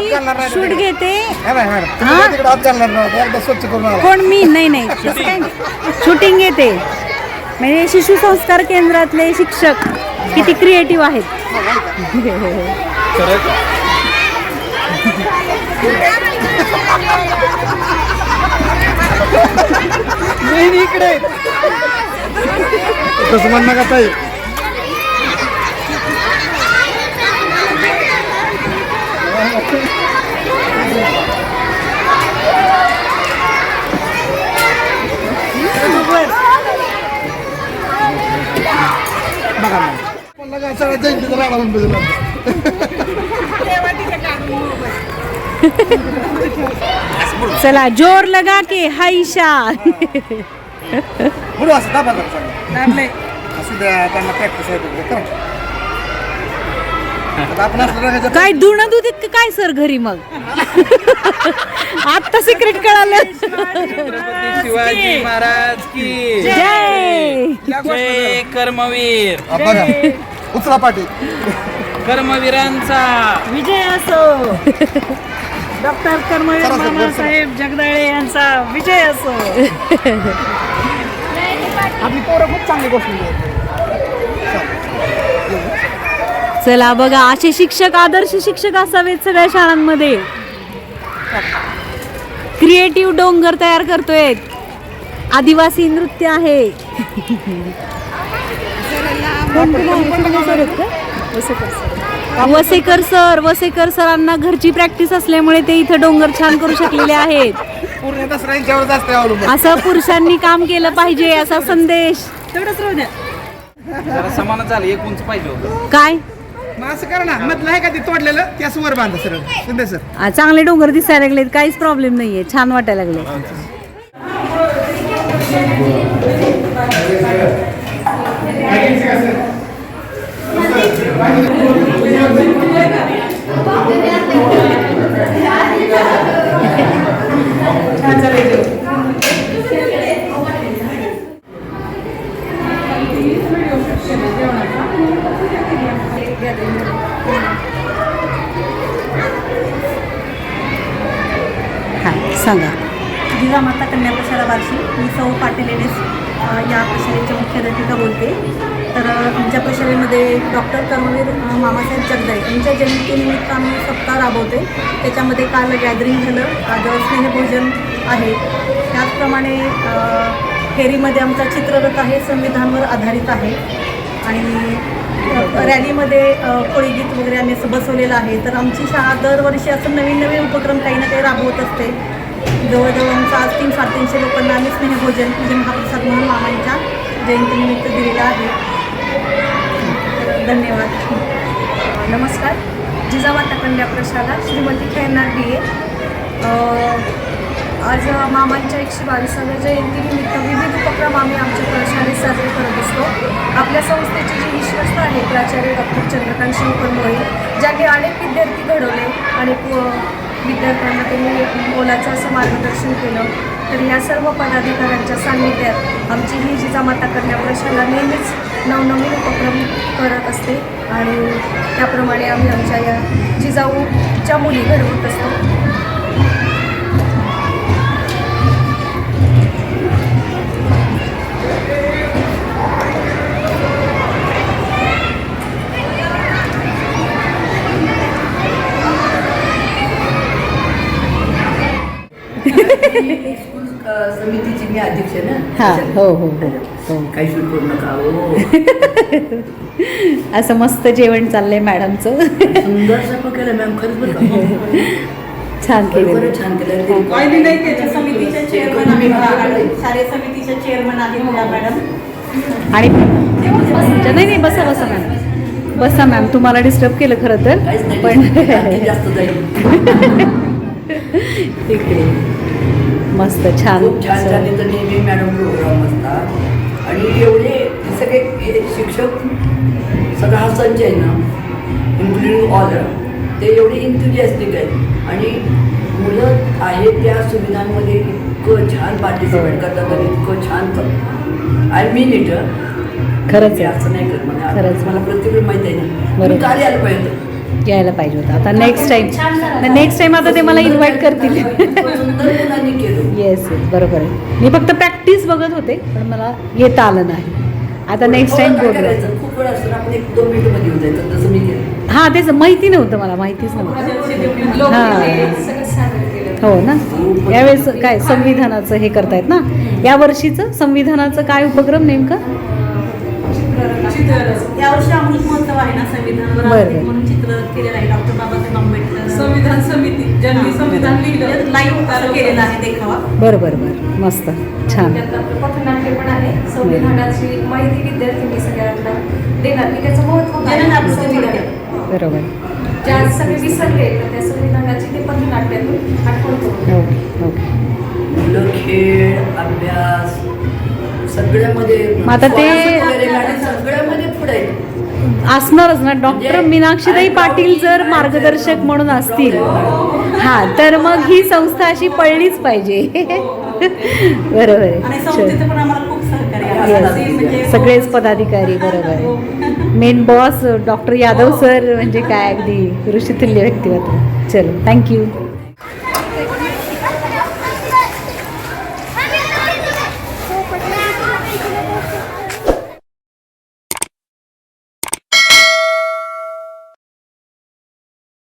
Shoot घेते. कोण मी? नाही नाही. तसं काय नाही. शूटिंग घेते. म्हणजे शिशु संस्कार केंद्रातले शिक्षक किती क्रिएटिव्ह आहेत. इकडे. तसं म्हणणं का ताई? सगळ्या जयंतीचा राडा म्हणून. चला जोर लगा के हाईशा बोलू असं दाबा जरा चांगलं. असू द्या त्यांना प्रॅक्टिस आहे तिकडे. करा. आता आपण असलं रंगाच्या- काय धुणं दूध इतकं काय सर घरी मग? आत्ता सिक्रेट कळालं. शिवाजी महाराज की. जय. जय कर्मवीर. बघा. उचला पाठी कर्मवीरांचा. विजय असो. डॉक्टर कर्मवीर चला, सर, मामासाहेब जगदाळे यांचा विजय असो. आपली पोरं खूप चांगली गोष्ट चला बघा असे शिक्षक आदर्श शिक्षक असावेत सगळ्या शाळांमध्ये. क्रिएटिव्ह डोंगर तयार करतोय आदिवासी नृत्य आहे. वसेकर सर वसेकर सरांना घरची प्रॅक्टिस असल्यामुळे ते इथं डोंगर छान करू शकलेले आहेत. असं पुरुषांनी काम केलं पाहिजे असा संदेश. तेवढंच राहू द्या. जरा समान झालं एक उंच पाहिजे होतं. काय? मग असं करा ना मधलं आहे का ते तोडलेलं? वर बांधा सर. सर चांगले डोंगर दिसायला लागलेत काहीच प्रॉब्लेम नाहीये छान वाटायला लागले सांगा जिजामाता कन्या प्रशाला बार्शी मी सौ पाटील एन एस या प्रशालेच्या मुख्याध्यापिका बोलते. तर आमच्या प्रशालेमध्ये डॉक्टर कर्मवीर मामासाहेब जगदाळे यांच्या जयंतीनिमित्त आम्ही सप्ताह राबवते त्याच्यामध्ये काल गॅदरिंग झालं. आज स्नेहभोजन आहे. त्याचप्रमाणे फेरीमध्ये आमचा चित्ररथ आहे संविधानवर आधारित आहे. आणि रॅलीमध्ये कोळीगीत वगैरे आम्ही असं बसवलेलं आहे. तर आमची शाळा दरवर्षी असं नवीन नवीन उपक्रम काही ना काही राबवत असते. जवळजवळ आमचं आज तीन साडेतीनशे लोकांना आम्ही स्नेहभोजन म्हणजे महाप्रसाद म्हणून मामांच्या जयंतीनिमित्त दिलेलं आहे. धन्यवाद. नमस्कार. जिजामाता कन्या प्रशाला श्रीमती खेळणार बी ए आज मामांच्या एकशे बावीसाव्या जयंतीनिमित्त विविध उपक्रम आम्ही आमच्या प्रशालेत साजरे करत असतो. आपल्या संस्थेचे जे विश्वस्त आहे प्राचार्य डॉक्टर चंद्रकांत शंकर मोळे ज्यांनी अनेक विद्यार्थी घडवले अनेक विद्यार्थ्यांना त्यांनी मोलाचं असं मार्गदर्शन केलं. तर या सर्व पदाधिकाऱ्यांच्या सान्निध्यात आमची ही जिजामाता कन्या प्रशाला नेहमीच नवनवीन उपक्रम करत असते. आणि त्याप्रमाणे आम्ही आमच्या या जिजाऊच्या मुली घडवत असतो. समितीची मी अध्यक्ष ना. हा हो हो हो हो. काही शूट करू नका हो. असं मस्त जेवण चाललंय मॅडमचं. सुंदर स्वयंपाक केला मॅम खरंच बरं का? छान बरोबर छान केलं. काही नाही त्याच्या समितीच्या चेअरमन आहेत. शालेय समितीच्या चेअरमन त्या मॅडम. आणि नाही नाही बसा बसा मॅम. बसा मॅम. तुम्हाला डिस्टर्ब केलं खरं तर. पण जाईल. इकडे. मस्त छान. खूप छान छान इथं नेहमी मॅडम प्रोग्राम असतात आणि एवढे हे सगळे हे शिक्षक सगळा हा संच आहे ना इन्क्लुडिंग ऑल ते एवढे इंथुजियास्टिक आहेत. आणि मुलं आहेत त्या सुविधांमध्ये इतकं छान पार्टिसिपेट करतात आणि इतकं छान आय मीन इट खरंच. आहे. असं नाही करत. मला खरंच. मला प्रत्येक माहिती आहे ना. बरोबर. मी कार्य आलं पाहिजे. यायला पाहिजे होतं. आता नेक्स्ट टाइम नेक्स्ट टाइम आता ते मला इन्व्हाइट करतील. केलं. येस येस बरोबर आहे. मी फक्त प्रॅक्टिस बघत होते पण मला येता आलं नाही. आता नेक्स्ट टाइम बोलू हां तेच माहिती नव्हतं मला माहितीच नव्हतं. हां. केलं. हो ना. यावेळेस काय संविधानाचं हे करतायत ना? या वर्षीचं संविधानाचं काय उपक्रम नेमकं? यावर्षी अमृत महोत्सव आहे ना संविधानावर. बरं, समिती ज्यांनी संविधान लिहिलं. लाईव्ह केलेला आहे देखावा बरं बरं बरं मस्त. छान. पथनाट्य पण आहे. संविधानाची माहिती विद्यार्थ्यांनी सगळ्यांना देणार. की त्याचं महत्त्व काय. बरोबर. ज्या सगळे विसरले तर त्या संविधानाची ते पथनाट्यातून करून ओके ओके. मुलं खेळ अभ्यास सगळ्यामध्ये आता ते- सगळ्यामध्ये पुढे. असणारच ना. डॉक्टर मीनाक्षीताई पाटील जर मार्गदर्शक म्हणून असतील. हा तर मग ही संस्था अशी पळलीच पाहिजे. बरोबर आहे. म्हणजे सगळेच पदाधिकारी बरोबर आहे. Main boss doctor Yadav sir म्हणजे काय अगदी ऋषितुल्य व्यक्तिमत्व. चलो थँक्यू